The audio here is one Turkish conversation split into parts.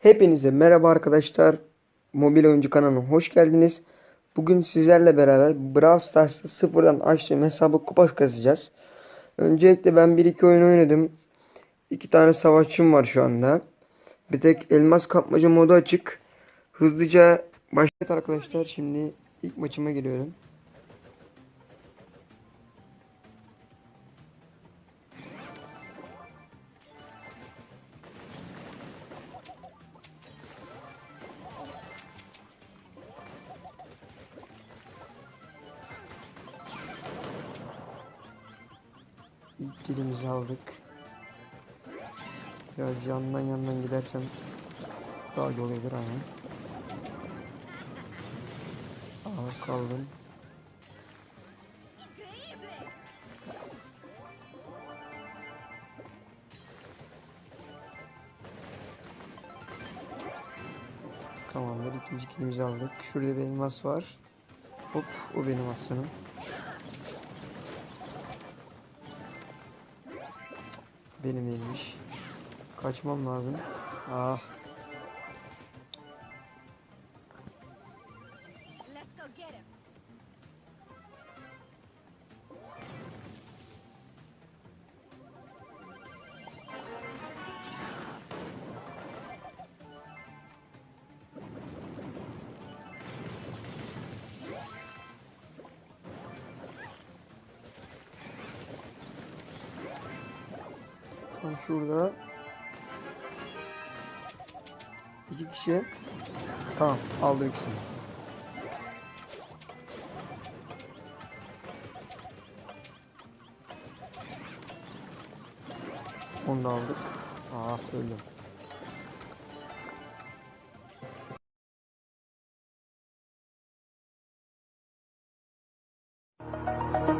Hepinize merhaba arkadaşlar. Mobil oyuncu kanalına hoş geldiniz. Bugün sizlerle beraber Brawl Stars'ta sıfırdan açtığım hesabı kupa kazacağız. Öncelikle ben 1-2 oyun oynadım. 2 tane savaşçım var şu anda. Bir tek elmas kapmaca modu açık. Hızlıca başlat arkadaşlar. Şimdi ilk maçıma giriyorum. İlk kilimizi aldık. Biraz yandan yandan gidersem daha iyi olabilir ama. Aa kaldım. Tamamdır ikinci kilimizi aldık. Şurada bir elmas var. Hop o benim aslanım. Benim değilmiş. Kaçmam lazım. Ah Let's go get him. Tam şurada. İki kişi. Tamam aldım ikisini. Onu da aldık. Ah öldüm. over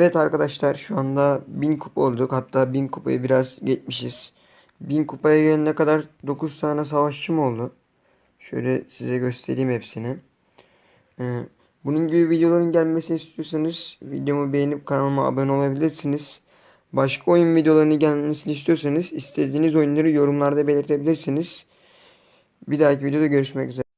Evet arkadaşlar şu anda 1000 kupa olduk. Hatta 1000 kupayı biraz geçmişiz. 1000 kupaya gelene kadar 9 tane savaşçım oldu. Şöyle size göstereyim hepsini. Ee, bunun gibi videoların gelmesini istiyorsanız videomu beğenip kanalıma abone olabilirsiniz. Başka oyun videolarının gelmesini istiyorsanız istediğiniz oyunları yorumlarda belirtebilirsiniz. Bir dahaki videoda görüşmek üzere.